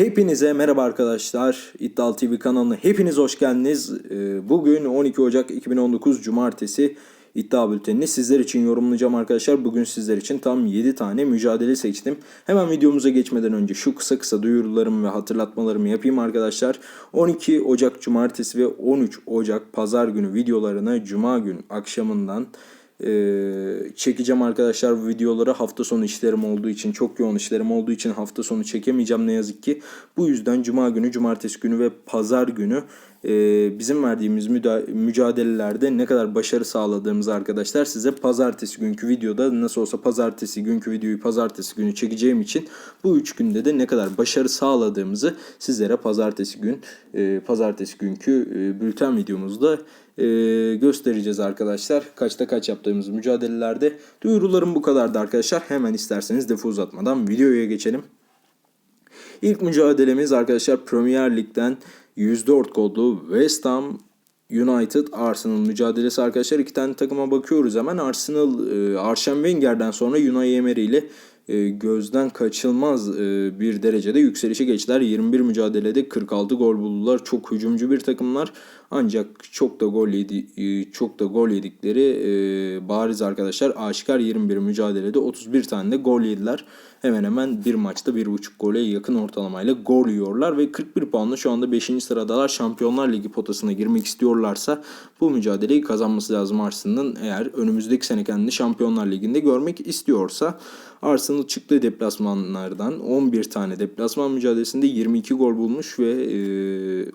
Hepinize merhaba arkadaşlar. İddialı TV kanalına hepiniz hoş geldiniz. Ee, Bugün 12 Ocak 2019 Cumartesi iddia bültenini sizler için yorumlayacağım arkadaşlar. Bugün sizler için tam 7 tane mücadele seçtim. Hemen videomuza geçmeden önce şu kısa kısa duyurularımı ve hatırlatmalarımı yapayım arkadaşlar. 12 Ocak Cumartesi ve 13 Ocak Pazar günü videolarını Cuma gün akşamından ee, çekeceğim arkadaşlar bu videoları hafta sonu işlerim olduğu için çok yoğun işlerim olduğu için hafta sonu çekemeyeceğim ne yazık ki. Bu yüzden cuma günü, cumartesi günü ve pazar günü e, bizim verdiğimiz mücadelelerde ne kadar başarı sağladığımızı arkadaşlar size pazartesi günkü videoda nasıl olsa pazartesi günkü videoyu pazartesi günü çekeceğim için bu üç günde de ne kadar başarı sağladığımızı sizlere pazartesi gün e, pazartesi günkü e, bülten videomuzda e, göstereceğiz arkadaşlar. Kaçta kaç yaptığımız mücadelelerde. Duyurularım bu kadardı arkadaşlar. Hemen isterseniz lafı uzatmadan videoya geçelim. İlk mücadelemiz arkadaşlar Premier Lig'den 104 kodlu West Ham United Arsenal mücadelesi arkadaşlar. iki tane takıma bakıyoruz hemen. Arsenal e, Arsene Wenger'den sonra Unai Emery ile gözden kaçılmaz e, bir derecede yükselişe geçtiler. 21 mücadelede 46 gol buldular. Çok hücumcu bir takımlar. Ancak çok da gol yedi, e, çok da gol yedikleri e, bariz arkadaşlar. Aşikar 21 mücadelede 31 tane de gol yediler. Hemen hemen bir maçta 1.5 gole yakın ortalamayla gol yiyorlar ve 41 puanla şu anda 5. sıradalar. Şampiyonlar Ligi potasına girmek istiyorlarsa bu mücadeleyi kazanması lazım Arsenal'ın. Eğer önümüzdeki sene kendini Şampiyonlar Ligi'nde görmek istiyorsa Arsenal çıktığı deplasmanlardan 11 tane deplasman mücadelesinde 22 gol bulmuş ve e,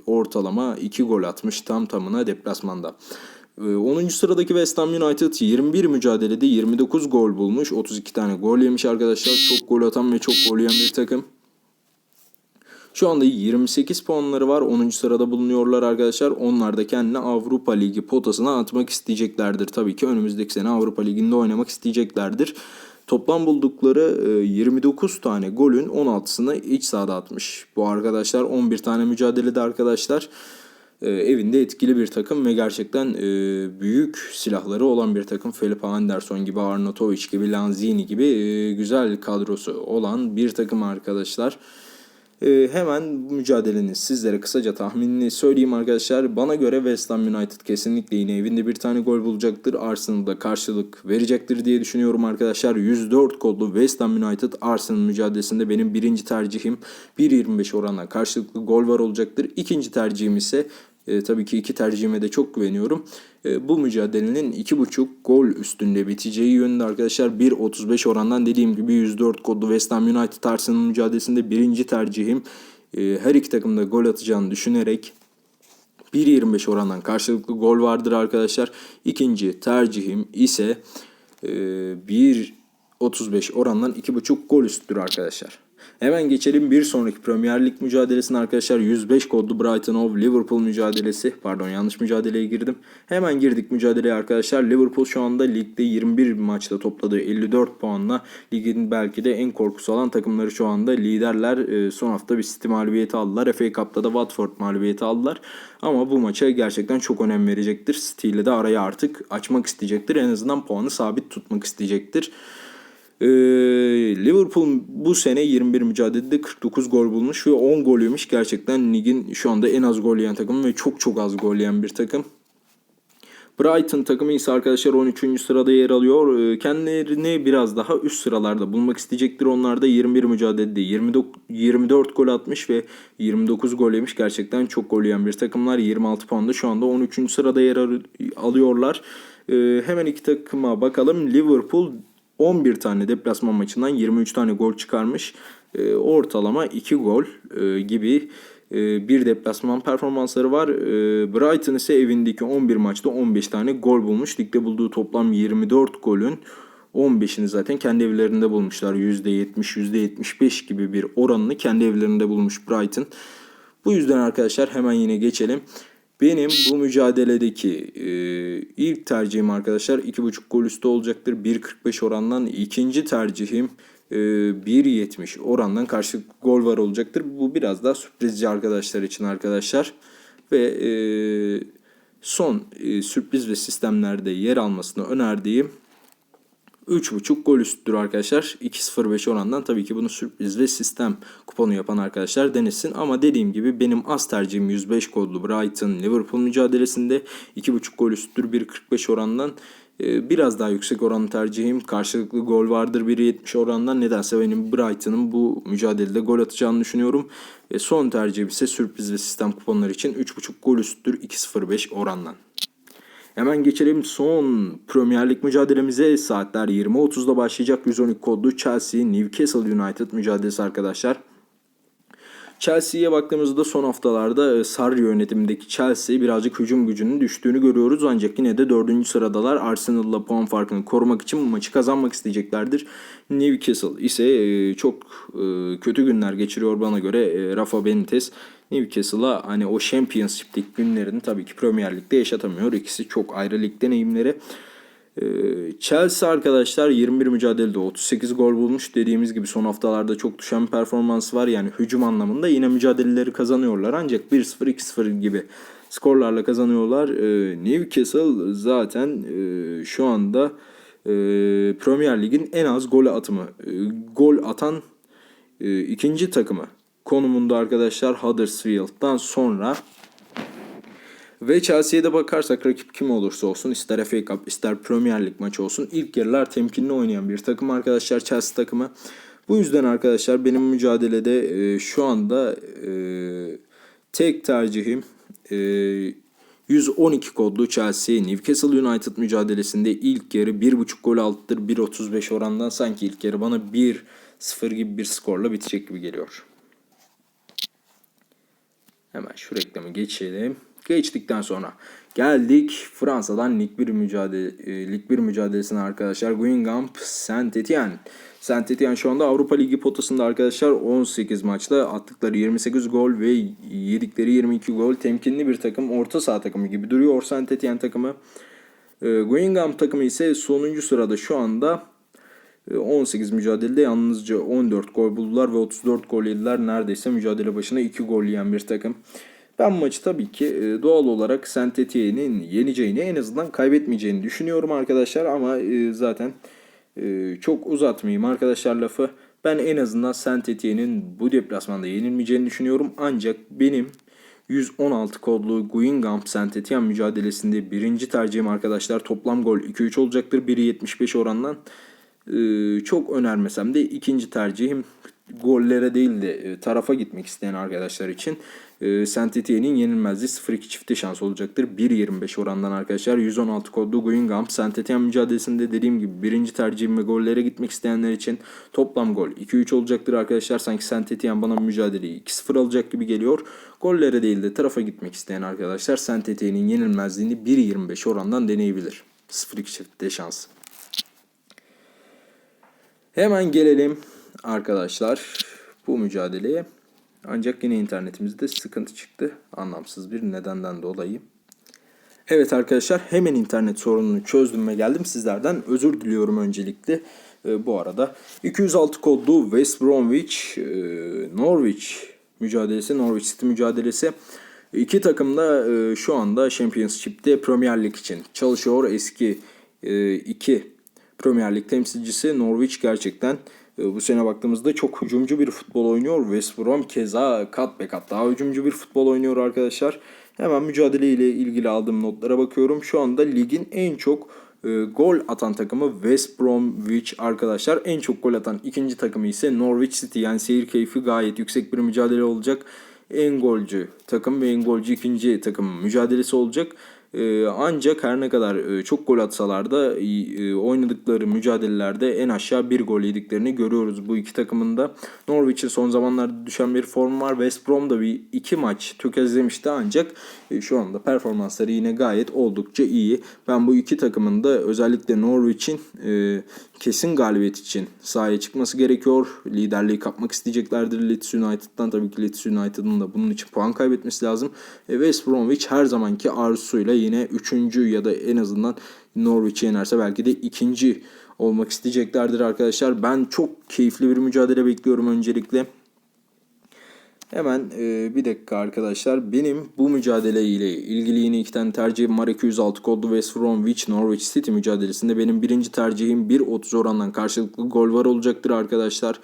ortalama 2 gol atmış tam tamına deplasmanda. E, 10. sıradaki West Ham United 21 mücadelede 29 gol bulmuş. 32 tane gol yemiş arkadaşlar. Çok gol atan ve çok gol yiyen bir takım. Şu anda 28 puanları var. 10. sırada bulunuyorlar arkadaşlar. Onlar da kendini Avrupa Ligi potasına atmak isteyeceklerdir. Tabii ki önümüzdeki sene Avrupa Ligi'nde oynamak isteyeceklerdir. Toplam buldukları e, 29 tane golün 16'sını iç sahada atmış. Bu arkadaşlar 11 tane mücadelede arkadaşlar e, evinde etkili bir takım ve gerçekten e, büyük silahları olan bir takım. Felipe Anderson gibi, Arnautovic gibi, Lanzini gibi e, güzel kadrosu olan bir takım arkadaşlar. Ee, hemen mücadelenin sizlere kısaca tahminini söyleyeyim arkadaşlar. Bana göre West Ham United kesinlikle yine evinde bir tane gol bulacaktır. Arsenal'da karşılık verecektir diye düşünüyorum arkadaşlar. 104 kodlu West Ham United Arsenal mücadelesinde benim birinci tercihim 1.25 oranla karşılıklı gol var olacaktır. İkinci tercihim ise e, tabii ki iki tercihime de çok güveniyorum. E, bu mücadelenin 2.5 gol üstünde biteceği yönünde arkadaşlar. 1.35 orandan dediğim gibi 104 kodlu West Ham United Arsenal mücadelesinde birinci tercihim. E, her iki takımda gol atacağını düşünerek 1.25 orandan karşılıklı gol vardır arkadaşlar. İkinci tercihim ise e, 1.35 orandan 2.5 gol üstüdür arkadaşlar. Hemen geçelim bir sonraki Premier Lig mücadelesine arkadaşlar. 105 kodlu Brighton of Liverpool mücadelesi. Pardon yanlış mücadeleye girdim. Hemen girdik mücadeleye arkadaşlar. Liverpool şu anda ligde 21 maçta topladığı 54 puanla ligin belki de en korkusu olan takımları şu anda liderler. Ee, son hafta bir City mağlubiyeti aldılar. FA Cup'ta da Watford mağlubiyeti aldılar. Ama bu maça gerçekten çok önem verecektir. City ile de arayı artık açmak isteyecektir. En azından puanı sabit tutmak isteyecektir. Ee, Liverpool bu sene 21 mücadelede 49 gol bulmuş ve 10 gol yemiş. Gerçekten ligin şu anda en az gol yiyen takımı ve çok çok az gol yiyen bir takım. Brighton takımı ise arkadaşlar 13. sırada yer alıyor. Ee, Kendilerini biraz daha üst sıralarda bulmak isteyecektir. Onlar da 21 mücadelede 29, 24 gol atmış ve 29 gol yemiş. Gerçekten çok gol yiyen bir takımlar. 26 puanda şu anda 13. sırada yer alıyorlar. Ee, Hemen iki takıma bakalım. Liverpool 11 tane deplasman maçından 23 tane gol çıkarmış. E, ortalama 2 gol e, gibi e, bir deplasman performansları var. E, Brighton ise evindeki 11 maçta 15 tane gol bulmuş. Ligde bulduğu toplam 24 golün 15'ini zaten kendi evlerinde bulmuşlar. %70, %75 gibi bir oranını kendi evlerinde bulmuş Brighton. Bu yüzden arkadaşlar hemen yine geçelim. Benim bu mücadeledeki e, ilk tercihim arkadaşlar 2.5 gol üstü olacaktır. 1.45 orandan ikinci tercihim e, 1.70 orandan karşılık gol var olacaktır. Bu biraz daha sürprizci arkadaşlar için arkadaşlar. Ve e, son e, sürpriz ve sistemlerde yer almasını önerdiğim 3.5 gol üstüdür arkadaşlar. 2.05 orandan tabii ki bunu sürpriz ve sistem kuponu yapan arkadaşlar denesin. Ama dediğim gibi benim az tercihim 105 gollu Brighton Liverpool mücadelesinde 2.5 gol üstüdür 1.45 orandan. Ee, Biraz daha yüksek oranlı tercihim. Karşılıklı gol vardır 1.70 orandan. Nedense benim Brighton'ın bu mücadelede gol atacağını düşünüyorum. Ve son tercihim ise sürpriz ve sistem kuponları için 3.5 gol üstüdür 2.05 orandan. Hemen geçelim son Premier Lig mücadelemize. Saatler 20.30'da başlayacak 112 kodlu Chelsea Newcastle United mücadelesi arkadaşlar. Chelsea'ye baktığımızda son haftalarda e, Sarri yönetimindeki Chelsea birazcık hücum gücünün düştüğünü görüyoruz. Ancak yine de 4. sıradalar Arsenal'la puan farkını korumak için maçı kazanmak isteyeceklerdir. Newcastle ise e, çok e, kötü günler geçiriyor bana göre Rafa Benitez. Newcastle'a hani o Championship Lig günlerini tabii ki Premier Lig'de yaşatamıyor. İkisi çok ayrı lig deneyimleri. Chelsea arkadaşlar 21 mücadelede 38 gol bulmuş. Dediğimiz gibi son haftalarda çok düşen performans var. Yani hücum anlamında yine mücadeleleri kazanıyorlar. Ancak 1-0 2-0 gibi skorlarla kazanıyorlar. Newcastle zaten şu anda Premier Lig'in en az gol atımı, gol atan ikinci takımı konumunda arkadaşlar Huddersfield'dan sonra ve Chelsea'ye de bakarsak rakip kim olursa olsun ister FA Cup ister Premier Lig maçı olsun ilk yarılar temkinli oynayan bir takım arkadaşlar Chelsea takımı. Bu yüzden arkadaşlar benim mücadelede e, şu anda e, tek tercihim e, 112 kodlu Chelsea Newcastle United mücadelesinde ilk yarı 1.5 gol altıdır 1.35 orandan sanki ilk yarı bana 1-0 gibi bir skorla bitecek gibi geliyor. Hemen şu reklamı geçelim. Geçtikten sonra geldik Fransa'dan Lig 1 mücadele e, Lig 1 mücadelesine arkadaşlar. Guingamp Saint Etienne. Saint Etienne şu anda Avrupa Ligi potasında arkadaşlar 18 maçta attıkları 28 gol ve yedikleri 22 gol. Temkinli bir takım. Orta saha takımı gibi duruyor Saint Etienne takımı. E, Guingamp takımı ise sonuncu sırada şu anda 18 e, mücadelede yalnızca 14 gol buldular ve 34 gol yediler. Neredeyse mücadele başına 2 gol yiyen bir takım. Ben maçı tabii ki e, doğal olarak Saint Etienne'in yeneceğini en azından kaybetmeyeceğini düşünüyorum arkadaşlar ama e, zaten çok uzatmayayım arkadaşlar lafı. Ben en azından Saint Etienne'in bu deplasmanda yenilmeyeceğini düşünüyorum. Ancak benim 116 kodlu Guingamp Saint Etienne mücadelesinde birinci tercihim arkadaşlar toplam gol 2-3 olacaktır. 1.75 orandan çok önermesem de ikinci tercihim gollere değil de tarafa gitmek isteyen arkadaşlar için e, Saint Etienne'in yenilmezliği 0-2 çifte şans olacaktır. 1.25 orandan arkadaşlar. 116 kodlu Guingamp. Saint Etienne mücadelesinde dediğim gibi birinci tercihim ve gollere gitmek isteyenler için toplam gol 2-3 olacaktır arkadaşlar. Sanki Saint Etienne bana mücadeleyi 2-0 alacak gibi geliyor. Gollere değil de tarafa gitmek isteyen arkadaşlar Saint Etienne'in yenilmezliğini 1.25 orandan deneyebilir. 0-2 çifte şans. Hemen gelelim arkadaşlar bu mücadeleye. Ancak yine internetimizde sıkıntı çıktı. Anlamsız bir nedenden dolayı. Evet arkadaşlar hemen internet sorununu çözdüm ve geldim. Sizlerden özür diliyorum öncelikle. Ee, bu arada 206 kodlu West Bromwich e, Norwich mücadelesi, Norwich City mücadelesi. İki takım da e, şu anda Championship'te Premier Lig için çalışıyor. Eski e, iki Premier Lig temsilcisi Norwich gerçekten ee, bu sene baktığımızda çok hücumcu bir futbol oynuyor. West Brom keza kat be kat daha hücumcu bir futbol oynuyor arkadaşlar. Hemen mücadele ile ilgili aldığım notlara bakıyorum. Şu anda ligin en çok e, gol atan takımı West Bromwich arkadaşlar. En çok gol atan ikinci takımı ise Norwich City. Yani seyir keyfi gayet yüksek bir mücadele olacak. En golcü takım ve en golcü ikinci takım mücadelesi olacak. Ee, ancak her ne kadar e, çok gol atsalar da e, oynadıkları mücadelelerde en aşağı bir gol yediklerini görüyoruz bu iki takımın da. Norwich'in son zamanlarda düşen bir form var. West Brom da bir iki maç tökezlemişti ancak e, şu anda performansları yine gayet oldukça iyi. Ben bu iki takımın da özellikle Norwich'in kesin galibiyet için sahaya çıkması gerekiyor. Liderliği kapmak isteyeceklerdir Leeds United'dan. Tabii ki Leeds United'ın da bunun için puan kaybetmesi lazım. West Bromwich her zamanki arzusuyla yine 3. ya da en azından Norwich'i yenerse belki de ikinci olmak isteyeceklerdir arkadaşlar. Ben çok keyifli bir mücadele bekliyorum öncelikle. Hemen e, bir dakika arkadaşlar. Benim bu mücadele ile ilgili yine iki tane tercihim var. 206 kodlu West Bromwich Norwich City mücadelesinde benim birinci tercihim 1.30 orandan karşılıklı gol var olacaktır arkadaşlar.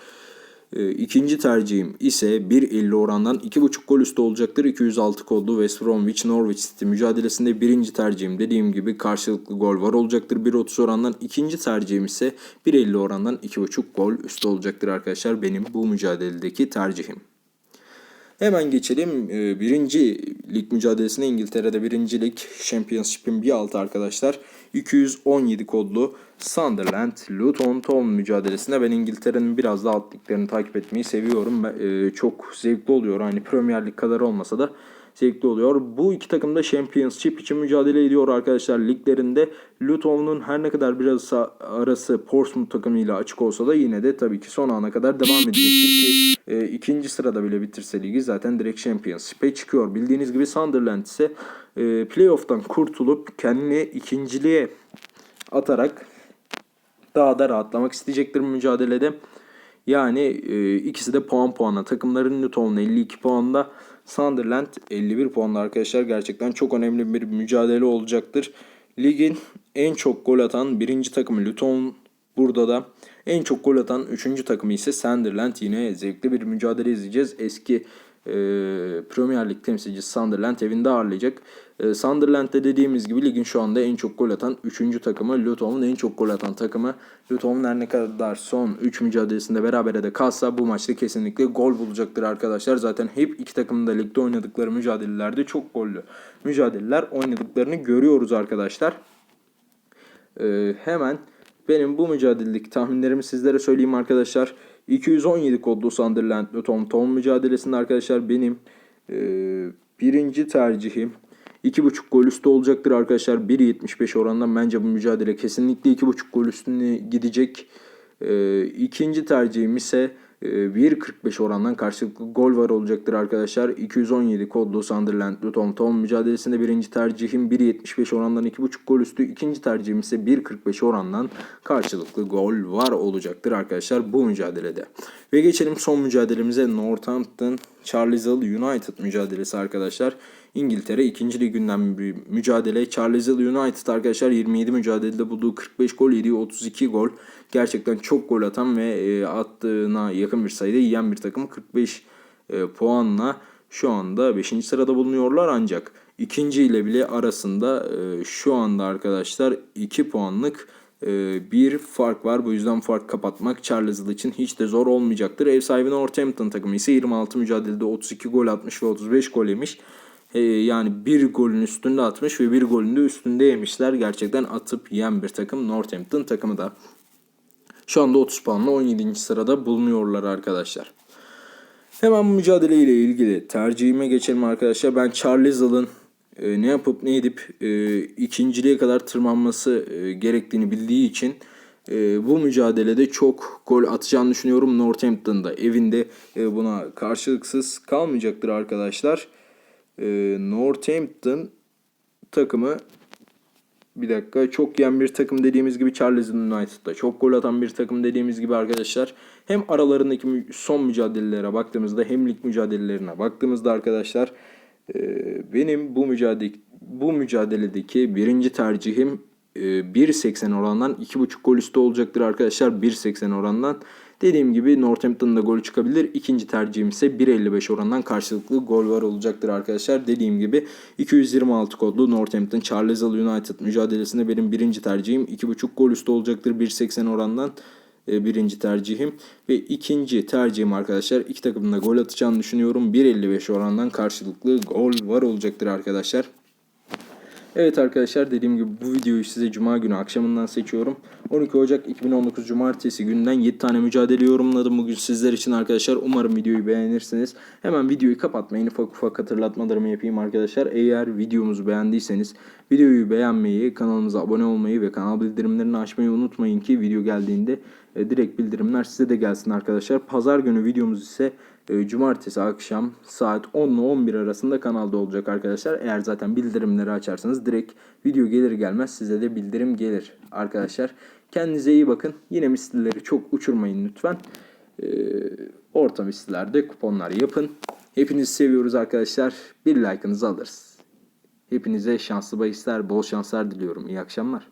E, ikinci tercihim ise 1.50 orandan 2.5 gol üstü olacaktır. 206 kodlu West Bromwich Norwich City mücadelesinde birinci tercihim dediğim gibi karşılıklı gol var olacaktır. 1.30 orandan ikinci tercihim ise 1.50 orandan 2.5 gol üstü olacaktır arkadaşlar. Benim bu mücadeledeki tercihim. Hemen geçelim e, birinci lig mücadelesine İngiltere'de birinci lig Championship'in bir altı arkadaşlar. 217 kodlu Sunderland Luton Town mücadelesine ben İngiltere'nin biraz da alt liglerini takip etmeyi seviyorum. E, çok zevkli oluyor. Hani Premier Lig kadar olmasa da zevkli oluyor. Bu iki takım da Championship için mücadele ediyor arkadaşlar liglerinde. Luton'un her ne kadar biraz arası Portsmouth takımıyla açık olsa da yine de tabii ki son ana kadar devam edecektir ki e, ikinci sırada bile bitirse ligi zaten direkt Championship'e çıkıyor. Bildiğiniz gibi Sunderland ise e, playoff'tan kurtulup kendini ikinciliğe atarak daha da rahatlamak isteyecektir mücadelede. Yani e, ikisi de puan puana. Takımların Luton 52 puanda, Sunderland 51 puanda arkadaşlar. Gerçekten çok önemli bir mücadele olacaktır. Ligin en çok gol atan birinci takımı Luton burada da. En çok gol atan üçüncü takımı ise Sunderland. Yine zevkli bir mücadele izleyeceğiz. Eski e, Premier Lig temsilcisi Sunderland evinde ağırlayacak. E, Sunderland'de dediğimiz gibi ligin şu anda en çok gol atan 3. takımı. Luton'un en çok gol atan takımı. Luton'un her ne kadar son 3 mücadelesinde berabere de kalsa bu maçta kesinlikle gol bulacaktır arkadaşlar. Zaten hep iki takımın da ligde oynadıkları mücadelelerde çok gollü mücadeleler oynadıklarını görüyoruz arkadaşlar. E, hemen benim bu mücadeledeki tahminlerimi sizlere söyleyeyim arkadaşlar. 217 kodlu Sunderland Luton Town mücadelesinde arkadaşlar benim e, birinci tercihim 2.5 gol üstü olacaktır arkadaşlar. 1.75 orandan bence bu mücadele kesinlikle 2.5 gol üstüne gidecek. E, ikinci tercihim ise 1.45 ee, orandan karşılıklı gol var olacaktır arkadaşlar. 217 kodlu Sunderland Luton Town mücadelesinde birinci tercihim 1.75 orandan 2.5 gol üstü. ikinci tercihim ise 1.45 orandan karşılıklı gol var olacaktır arkadaşlar bu mücadelede. Ve geçelim son mücadelemize Northampton Charlesville United mücadelesi arkadaşlar. İngiltere 2. liginden bir mücadele. Charlesville United arkadaşlar 27 mücadelede bulduğu 45 gol yediği 32 gol. Gerçekten çok gol atan ve e, attığına yakın bir sayıda yiyen bir takım. 45 e, puanla şu anda 5. sırada bulunuyorlar ancak ikinci ile bile arasında e, şu anda arkadaşlar 2 puanlık bir fark var. Bu yüzden fark kapatmak Charlesville için hiç de zor olmayacaktır. Ev sahibi Northampton takımı ise 26 mücadelede 32 gol atmış ve 35 gol yemiş. Ee, yani bir golün üstünde atmış ve bir golün de üstünde yemişler. Gerçekten atıp yiyen bir takım Northampton takımı da. Şu anda 30 puanla 17. sırada bulunuyorlar arkadaşlar. Hemen mücadele ile ilgili tercihime geçelim arkadaşlar. Ben Charles'ın e, ne yapıp ne edip e, ikinciliğe kadar tırmanması e, gerektiğini bildiği için e, bu mücadelede çok gol atacağını düşünüyorum. Northampton'da evinde e, buna karşılıksız kalmayacaktır arkadaşlar e, Northampton takımı bir dakika çok yen bir takım dediğimiz gibi Charles United'da çok gol atan bir takım dediğimiz gibi arkadaşlar hem aralarındaki son mücadelelere baktığımızda hem lig mücadelelerine baktığımızda arkadaşlar e, benim bu mücadele bu mücadeledeki birinci tercihim e, 1.80 orandan 2.5 gol üstü olacaktır arkadaşlar 1.80 orandan Dediğim gibi Northampton'da gol çıkabilir. İkinci tercihim ise 1.55 orandan karşılıklı gol var olacaktır arkadaşlar. Dediğim gibi 226 kodlu Northampton Charlesville United mücadelesinde benim birinci tercihim 2.5 gol üstü olacaktır 1.80 orandan e, birinci tercihim. Ve ikinci tercihim arkadaşlar iki takımda gol atacağını düşünüyorum. 1.55 orandan karşılıklı gol var olacaktır arkadaşlar. Evet arkadaşlar dediğim gibi bu videoyu size Cuma günü akşamından seçiyorum. 12 Ocak 2019 Cumartesi günden 7 tane mücadele yorumladım bugün sizler için arkadaşlar. Umarım videoyu beğenirsiniz. Hemen videoyu kapatmayın ufak ufak hatırlatmalarımı yapayım arkadaşlar. Eğer videomuzu beğendiyseniz videoyu beğenmeyi, kanalımıza abone olmayı ve kanal bildirimlerini açmayı unutmayın ki video geldiğinde e, direkt bildirimler size de gelsin arkadaşlar. Pazar günü videomuz ise e, cumartesi akşam saat 10 ile 11 arasında kanalda olacak arkadaşlar. Eğer zaten bildirimleri açarsanız direkt video gelir gelmez size de bildirim gelir arkadaşlar. Kendinize iyi bakın. Yine mislileri çok uçurmayın lütfen. Ee, orta misillerde kuponlar yapın. Hepinizi seviyoruz arkadaşlar. Bir like'ınızı alırız. Hepinize şanslı bahisler, bol şanslar diliyorum. İyi akşamlar.